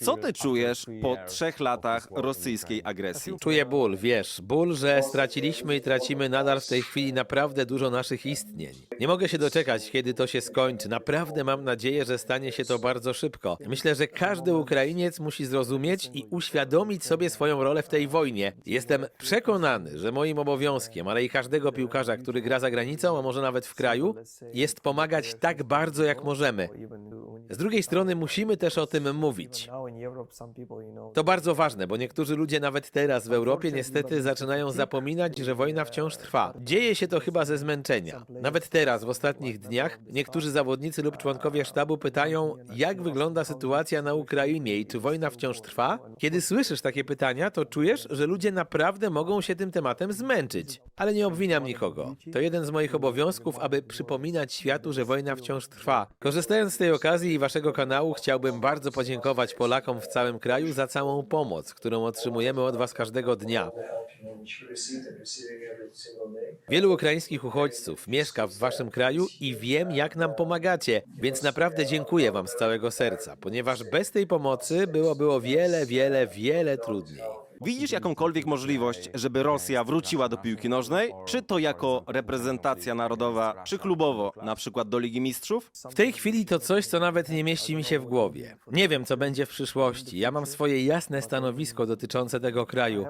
Co ty czujesz po trzech latach rosyjskiej agresji? Czuję ból, wiesz, ból, że straciliśmy i tracimy nadal w tej chwili naprawdę dużo naszych istnień. Nie mogę się doczekać, kiedy to się skończy. Naprawdę mam nadzieję, że stanie się to bardzo szybko. Myślę, że każdy Ukrainiec musi zrozumieć i uświadomić sobie swoją rolę w tej wojnie. Jestem przekonany, że moim obowiązkiem, ale i każdego piłkarza, który gra za granicą, a może nawet w kraju, jest pomagać tak bardzo, jak możemy. Z drugiej strony musimy też o tym mówić. To bardzo ważne, bo niektórzy ludzie nawet teraz w Europie niestety zaczynają zapominać, że wojna wciąż trwa. Dzieje się to chyba ze zmęczenia. Nawet teraz, w ostatnich dniach, niektórzy zawodnicy lub członkowie sztabu pytają, jak wygląda sytuacja na Ukrainie i czy wojna wciąż trwa? Kiedy słyszysz takie pytania, to czujesz, że ludzie naprawdę mogą się tym tematem zmęczyć. Ale nie obwiniam nikogo. To jeden z moich obowiązków, aby przypominać światu, że wojna wciąż trwa. Korzystając z tej okazji waszego kanału, chciałbym bardzo podziękować Polakom w całym kraju za całą pomoc, którą otrzymujemy od was każdego dnia. Wielu ukraińskich uchodźców mieszka w waszym kraju i wiem, jak nam pomagacie, więc naprawdę dziękuję wam z całego serca, ponieważ bez tej pomocy byłoby o wiele, wiele, wiele trudniej. Widzisz jakąkolwiek możliwość, żeby Rosja wróciła do piłki nożnej? Czy to jako reprezentacja narodowa, czy klubowo, na przykład do Ligi Mistrzów? W tej chwili to coś, co nawet nie mieści mi się w głowie. Nie wiem, co będzie w przyszłości. Ja mam swoje jasne stanowisko dotyczące tego kraju.